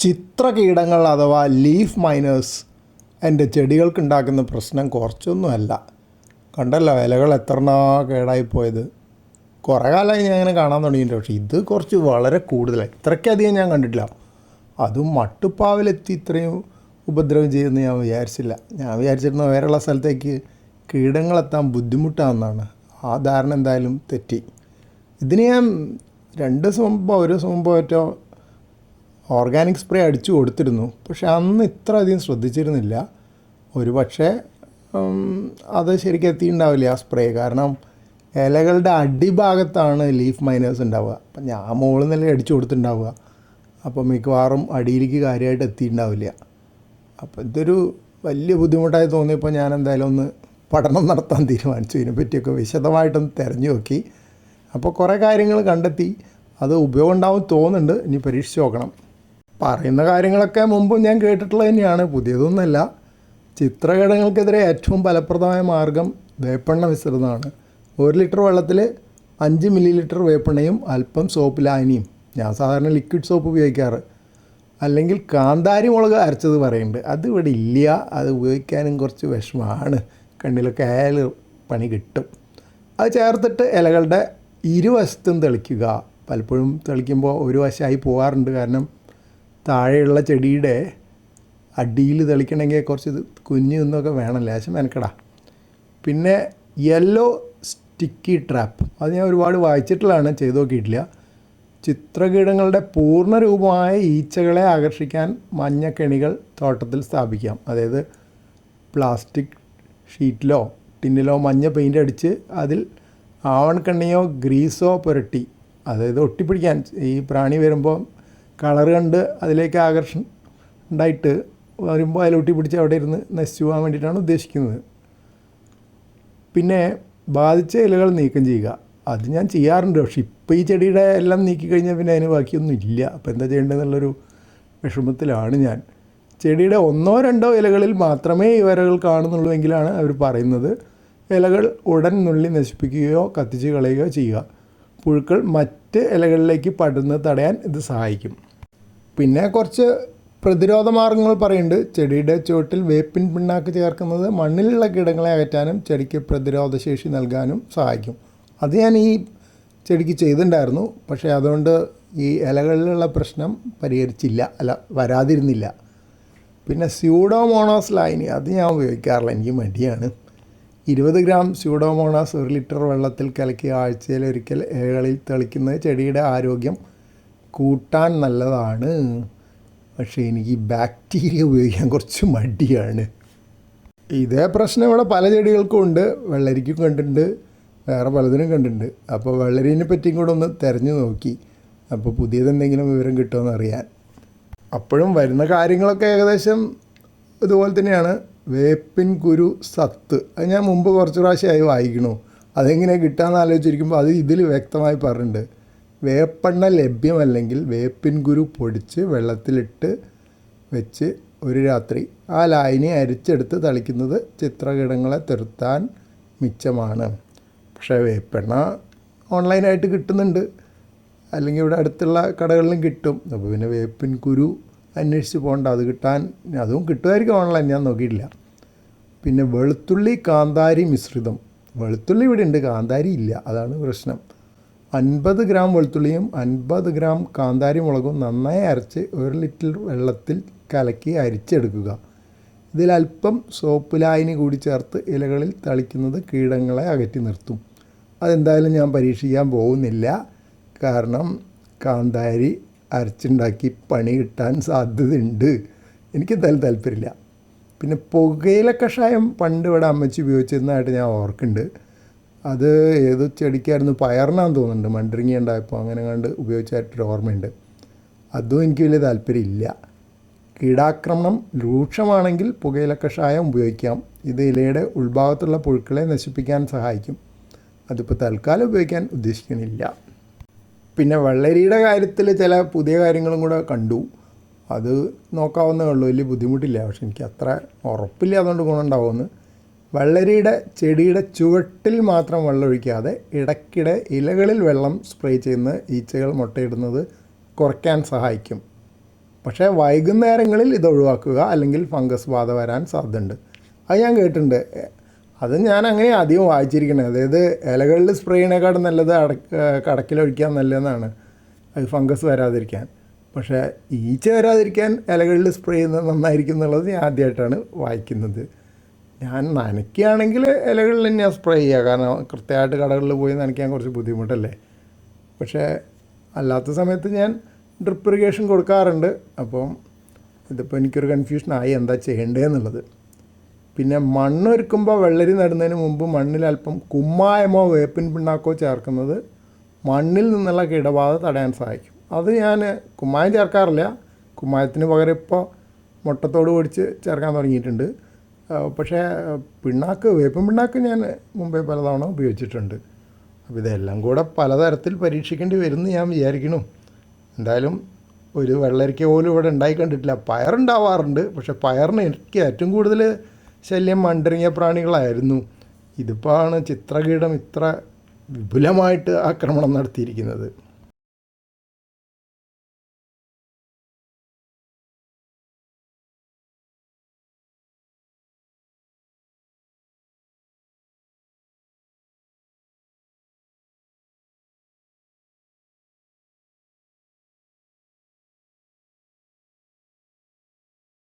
ചിത്രകീടങ്ങൾ അഥവാ leaf miners എന്റെ ചെടികൾക്കുണ്ടാക്കുന്ന പ്രശ്നം കുറച്ചൊന്നുമല്ല. കണ്ടല്ലോ ഇലകൾ എത്രണ്ണാ കേടായിപ്പോയത് കുറേ കാലമായി ഞാൻ അങ്ങനെ കാണാൻ തുടങ്ങിയിട്ടുണ്ട്. പക്ഷേ ഇത് കുറച്ച് വളരെ കൂടുതലായി. ഇത്രയ്ക്കധികം ഞാൻ കണ്ടിട്ടില്ല. അതും മട്ടുപ്പാവിലെത്തി ഇത്രയും ഉപദ്രവം ചെയ്യുമെന്ന് ഞാൻ വിചാരിച്ചില്ല. ഞാൻ വിചാരിച്ചിരുന്ന വേറെയുള്ള സ്ഥലത്തേക്ക് കീടങ്ങളെത്താൻ ബുദ്ധിമുട്ടാണെന്നാണ്. ആ ധാരണ എന്തായാലും തെറ്റി. ഇതിന് ഞാൻ രണ്ട് ദിവസം മുമ്പോ ഒരു ദിവസം മുമ്പോ മറ്റോ ഓർഗാനിക് സ്പ്രേ അടിച്ചു കൊടുത്തിരുന്നു. പക്ഷെ അന്ന് ഇത്ര അധികം ശ്രദ്ധിച്ചിരുന്നില്ല. ഒരു പക്ഷേ അത് ശരിക്കും എത്തിയിട്ടുണ്ടാവില്ല ആ സ്പ്രേ. കാരണം ഇലകളുടെ അടിഭാഗത്താണ് ലീഫ് മൈനേഴ്സ് ഉണ്ടാവുക. അപ്പം ഞാൻ മുകളിൽ നിന്നല്ലേ അടിച്ചു കൊടുത്തിട്ടുണ്ടാവുക. അപ്പോൾ മിക്കവാറും അടിയിലേക്ക് കാര്യമായിട്ട് എത്തിയിട്ടുണ്ടാവില്ല. അപ്പോൾ ഇതൊരു വലിയ ബുദ്ധിമുട്ടായി തോന്നിയപ്പോൾ ഞാൻ എന്തായാലും ഒന്ന് പഠനം നടത്താൻ തീരുമാനിച്ചു. ഇതിനെപ്പറ്റിയൊക്കെ വിശദമായിട്ടൊന്ന് തിരഞ്ഞു നോക്കി. അപ്പോൾ കുറേ കാര്യങ്ങൾ കണ്ടെത്തി. അത് ഉപയോഗം ഉണ്ടാവും തോന്നുന്നുണ്ട്. ഇനി പരീക്ഷിച്ച് നോക്കണം. പറയുന്ന കാര്യങ്ങളൊക്കെ മുമ്പും ഞാൻ കേട്ടിട്ടുള്ളത് തന്നെയാണ്. പുതിയതൊന്നുമല്ല. ചിത്രകടങ്ങൾക്കെതിരെ ഏറ്റവും ഫലപ്രദമായ മാർഗം വേപ്പെണ്ണ മിശ്രിതമാണ്. ഒരു ലിറ്റർ വെള്ളത്തിൽ അഞ്ച് മില്ലി ലിറ്റർ വേപ്പെണ്ണയും അല്പം സോപ്പ് ലായനിയും ഞാൻ സാധാരണ ലിക്വിഡ് സോപ്പ് ഉപയോഗിക്കാറ്. അല്ലെങ്കിൽ കാന്താരി മുളക് അരച്ചത് പറയുന്നുണ്ട്. അത് ഇവിടെ ഇല്ല. അത് ഉപയോഗിക്കാനും കുറച്ച് വിഷമമാണ്. കണ്ണിലൊക്കെ ആയാലും പണി കിട്ടും. അത് ചേർത്തിട്ട് ഇലകളുടെ ഇരുവശത്തും തെളിക്കുക. പലപ്പോഴും തെളിക്കുമ്പോൾ ഒരു വശമായി പോകാറുണ്ട്. കാരണം താഴെയുള്ള ചെടിയുടെ അടിയിൽ തെളിക്കണമെങ്കിൽ കുറച്ച് കുഞ്ഞു നിന്നൊക്കെ വേണം ലേശം മെനക്കടാ. പിന്നെ യെല്ലോ സ്റ്റിക്കി ട്രാപ്പ്. അത് ഞാൻ ഒരുപാട് വായിച്ചിട്ടുള്ളതാണ് ചെയ്തു നോക്കിയിട്ടില്ല. ചിത്രകീടങ്ങളുടെ പൂർണ രൂപമായ ഈച്ചകളെ ആകർഷിക്കാൻ മഞ്ഞക്കെണികൾ തോട്ടത്തിൽ സ്ഥാപിക്കാം. അതായത് പ്ലാസ്റ്റിക് ഷീറ്റിലോ ടിന്നിലോ മഞ്ഞ പെയിന്റ് അടിച്ച് അതിൽ ആവണക്കണ്ണിയോ ഗ്രീസോ പുരട്ടി അതായത് ഒട്ടിപ്പിടിക്കാൻ ഈ പ്രാണി വരുമ്പോൾ കളർ കണ്ട് അതിലേക്ക് ആകർഷണം ഉണ്ടായിട്ട് വരുമ്പോൾ അതിലൊട്ടി പിടിച്ച് അവിടെ ഇരുന്ന് നശിച്ചു പോകാൻ വേണ്ടിയിട്ടാണ് ഉദ്ദേശിക്കുന്നത്. പിന്നെ ബാധിച്ച ഇലകൾ നീക്കം ചെയ്യുക. അത് ഞാൻ ചെയ്യാറുണ്ട്. പക്ഷെ ഇപ്പോൾ ഈ ചെടിയുടെ എല്ലാം നീക്കി കഴിഞ്ഞാൽ പിന്നെ അതിന് ബാക്കിയൊന്നും ഇല്ല. അപ്പോൾ എന്താ ചെയ്യേണ്ടതെന്നുള്ളൊരു വിഷമത്തിലാണ് ഞാൻ. ചെടിയുടെ ഒന്നോ രണ്ടോ ഇലകളിൽ മാത്രമേ ഈ വരകൾ കാണുന്നുള്ളൂ എങ്കിലാണ് അവർ പറയുന്നത്. ഇലകൾ ഉടൻ നുള്ളി നശിപ്പിക്കുകയോ കത്തിച്ച് കളയുകയോ ചെയ്യുക. പുഴുക്കൾ മറ്റ് ഇലകളിലേക്ക് പടുന്നത് തടയാൻ ഇത് സഹായിക്കും. പിന്നെ കുറച്ച് പ്രതിരോധ മാർഗങ്ങൾ പറയുന്നുണ്ട്. ചെടിയുടെ ചുവട്ടിൽ വേപ്പിൻ പിണ്ണാക്ക് ചേർക്കുന്നത് മണ്ണിലുള്ള കീടങ്ങളെ അകറ്റാനും ചെടിക്ക് പ്രതിരോധ ശേഷി നൽകാനും സഹായിക്കും. അത് ഞാൻ ഈ ചെടിക്ക് ചെയ്തിട്ടുണ്ടായിരുന്നു. പക്ഷേ അതുകൊണ്ട് ഈ ഇലകളിലുള്ള പ്രശ്നം പരിഹരിച്ചില്ല. അല്ല വരാതിരുന്നില്ല. പിന്നെ സ്യൂഡോമോണോസ് ലൈനി അത് ഞാൻ ഉപയോഗിക്കാറില്ല. എനിക്ക് മടിയാണ്. ഇരുപത് ഗ്രാം സ്യൂഡോമോണാസ് ഒരു ലിറ്റർ വെള്ളത്തിൽ കലക്കി ആഴ്ചയിൽ ഒരിക്കൽ ഇലകളിൽ തെളിക്കുന്നത് ചെടിയുടെ ആരോഗ്യം കൂട്ടാൻ നല്ലതാണ്. പക്ഷേ എനിക്ക് ബാക്ടീരിയ ഉപയോഗിക്കാൻ കുറച്ച് മടിയാണ്. ഇതേ പ്രശ്നം ഇവിടെ പല ചെടികൾക്കും ഉണ്ട്. വെള്ളരിക്കും കണ്ടിട്ടുണ്ട്. വേറെ പലതിനും കണ്ടിട്ടുണ്ട്. അപ്പോൾ വെള്ളരീനെ പറ്റിയും കൂടെ ഒന്ന് തിരഞ്ഞു നോക്കി. അപ്പോൾ പുതിയതെന്തെങ്കിലും വിവരം കിട്ടുമെന്ന് അറിയാൻ. അപ്പോഴും വരുന്ന കാര്യങ്ങളൊക്കെ ഏകദേശം ഇതുപോലെ തന്നെയാണ്. വേപ്പിൻ കുരു സത്ത്. അത് ഞാൻ മുമ്പ് കുറച്ച് പ്രാവശ്യമായി വായിക്കണു അതെങ്ങനെ കിട്ടാമെന്ന് ആലോചിച്ചിരിക്കുമ്പോൾ അത് ഇതിൽ വ്യക്തമായി പറഞ്ഞിട്ടുണ്ട്. വേപ്പെണ്ണ ലഭ്യമല്ലെങ്കിൽ വേപ്പിൻ കുരു പൊടിച്ച് വെള്ളത്തിലിട്ട് വെച്ച് ഒരു രാത്രി ആ ലായനി അരിച്ചെടുത്ത് തളിക്കുന്നത് ചിത്രകീടങ്ങളെ തുരത്താൻ മിച്ചമാണ്. പക്ഷേ വേപ്പെണ്ണ ഓൺലൈനായിട്ട് കിട്ടുന്നുണ്ട്. അല്ലെങ്കിൽ ഇവിടെ അടുത്തുള്ള കടകളിലും കിട്ടും. അപ്പോൾ പിന്നെ വേപ്പിൻ കുരു അന്വേഷിച്ച് പോകണ്ട. അത് കിട്ടാൻ അതും കിട്ടുമായിരിക്കും ഓൺലൈൻ. ഞാൻ നോക്കിയിട്ടില്ല. പിന്നെ വെളുത്തുള്ളി കാന്താരി മിശ്രിതം. വെളുത്തുള്ളി ഇവിടെ ഉണ്ട്. കാന്താരി ഇല്ല. അതാണ് പ്രശ്നം. അൻപത് ഗ്രാം വെളുത്തുള്ളിയും അൻപത് ഗ്രാം കാന്താരി മുളകും നന്നായി അരച്ച് ഒരു ലിറ്റർ വെള്ളത്തിൽ കലക്കി അരിച്ചെടുക്കുക. ഇതിലല്പം സോപ്പ് ലായനി കൂടി ചേർത്ത് ഇലകളിൽ തളിക്കുന്നത് കീടങ്ങളെ അകറ്റി നിർത്തും. അതെന്തായാലും ഞാൻ പരീക്ഷിക്കാൻ പോകുന്നില്ല. കാരണം കാന്താരി അരച്ചുണ്ടാക്കി പണി കിട്ടാൻ സാധ്യതയുണ്ട്. എനിക്ക് എന്തായാലും താല്പര്യമില്ല. പിന്നെ പുകയില കഷായം പണ്ട് ഇവിടെ അമ്മച്ചി ഉപയോഗിച്ചിരുന്നതായിട്ട് ഞാൻ ഓർക്കുന്നുണ്ട്. അത് ഏത് ചെടിക്കായിരുന്നു? പയറിനാന്ന് തോന്നുന്നുണ്ട്. മണ്ടിരിങ്ങി ഉണ്ടായപ്പോൾ അങ്ങനെ കണ്ട് ഉപയോഗിച്ചായിട്ടൊരു ഓർമ്മയുണ്ട്. അതും എനിക്ക് വലിയ താല്പര്യമില്ല. കീടാക്രമണം രൂക്ഷമാണെങ്കിൽ പുകയില കഷായം ഉപയോഗിക്കാം. ഇത് ഇലയുടെ ഉൾഭാഗത്തുള്ള പുഴുക്കളെ നശിപ്പിക്കാൻ സഹായിക്കും. അതിപ്പോൾ തൽക്കാലം ഉപയോഗിക്കാൻ ഉദ്ദേശിക്കുന്നില്ല. പിന്നെ വെള്ളരിയുടെ കാര്യത്തിൽ ചില പുതിയ കാര്യങ്ങളും കൂടെ കണ്ടു. അത് നോക്കാവുന്നേ ഉള്ളൂ. വലിയ ബുദ്ധിമുട്ടില്ല. പക്ഷെ എനിക്ക് അത്ര ഉറപ്പില്ല അതുകൊണ്ട് ഗുണമുണ്ടാവുമെന്ന് വെള്ളരിയുടെ ചെടിയുടെ ചുവട്ടിൽ മാത്രം വെള്ളമൊഴിക്കാതെ ഇടയ്ക്കിടെ ഇലകളിൽ വെള്ളം സ്പ്രേ ചെയ്യുന്ന ഈച്ചകൾ മുട്ടയിടുന്നത് കുറയ്ക്കാൻ സഹായിക്കും. പക്ഷേ വൈകുന്നേരങ്ങളിൽ ഇത് ഒഴിവാക്കുക അല്ലെങ്കിൽ ഫംഗസ് ബാധ വരാൻ സാധ്യതയുണ്ട്. അത് ഞാൻ കേട്ടിട്ടുണ്ട്. അത് ഞാൻ അങ്ങനെ അധികം വായിച്ചിരിക്കണേ അതായത് ഇലകളിൽ സ്പ്രേ ചെയ്യണേക്കാളും നല്ലത് കടക്കിലൊഴിക്കാൻ നല്ലതെന്നാണ്. അത് ഫംഗസ് വരാതിരിക്കാൻ. പക്ഷേ ഈച്ച വരാതിരിക്കാൻ ഇലകളിൽ സ്പ്രേ ചെയ്യുന്നത് നന്നായിരിക്കും എന്നുള്ളത് ഞാൻ ആദ്യമായിട്ടാണ് വായിക്കുന്നത്. ഞാൻ നനയ്ക്കുകയാണെങ്കിൽ ഇലകളിൽ തന്നെയാണ് സ്പ്രേ ചെയ്യുക. കാരണം കൃത്യമായിട്ട് കടകളിൽ പോയി നനയ്ക്കാൻ കുറച്ച് ബുദ്ധിമുട്ടല്ലേ? പക്ഷേ അല്ലാത്ത സമയത്ത് ഞാൻ ഡ്രിപ്പ് ഇറിഗേഷൻ കൊടുക്കാറുണ്ട്. അപ്പം ഇതിപ്പോൾ എനിക്കൊരു കൺഫ്യൂഷനായി എന്താ ചെയ്യേണ്ടതെന്നുള്ളത് പിന്നെ മണ്ണൊരുക്കുമ്പോൾ വെള്ളരി നടുന്നതിന് മുമ്പ് മണ്ണിൽ അല്പം കുമ്മായമോ വേപ്പിൻ പിണ്ണാക്കോ ചേർക്കുന്നത് മണ്ണിൽ നിന്നുള്ള കീടബാധ തടയാൻ സഹായിക്കും. അത് ഞാൻ കുമ്മായം ചേർക്കാറില്ല. കുമ്മായത്തിന് പകരം ഇപ്പോൾ മുട്ടത്തോട് പൊടിച്ച് ചേർക്കാൻ തുടങ്ങിയിട്ടുണ്ട്. പക്ഷേ പിണ്ണാക്ക് വേപ്പിൻ പിണ്ണാക്ക് ഞാൻ മുമ്പേ പലതവണ ഉപയോഗിച്ചിട്ടുണ്ട്. അപ്പോൾ ഇതെല്ലാം കൂടെ പലതരത്തിൽ പരീക്ഷിക്കേണ്ടി വരുമെന്ന് ഞാൻ വിചാരിക്കണു എന്തായാലും ഒരു വെള്ളരിക്ക പോലും ഇവിടെ ഉണ്ടായി കണ്ടിട്ടില്ല. പയറുണ്ടാവാറുണ്ട് പക്ഷേ പയറിന് എനിക്ക് ഏറ്റവും കൂടുതൽ ശല്യം മണ്ടരിങ്ങിയ പ്രാണികളായിരുന്നു. ഇതിപ്പോൾ ആണ് ചിത്രകീടം ഇത്ര വിപുലമായിട്ട് ആക്രമണം നടത്തിയിരിക്കുന്നത്.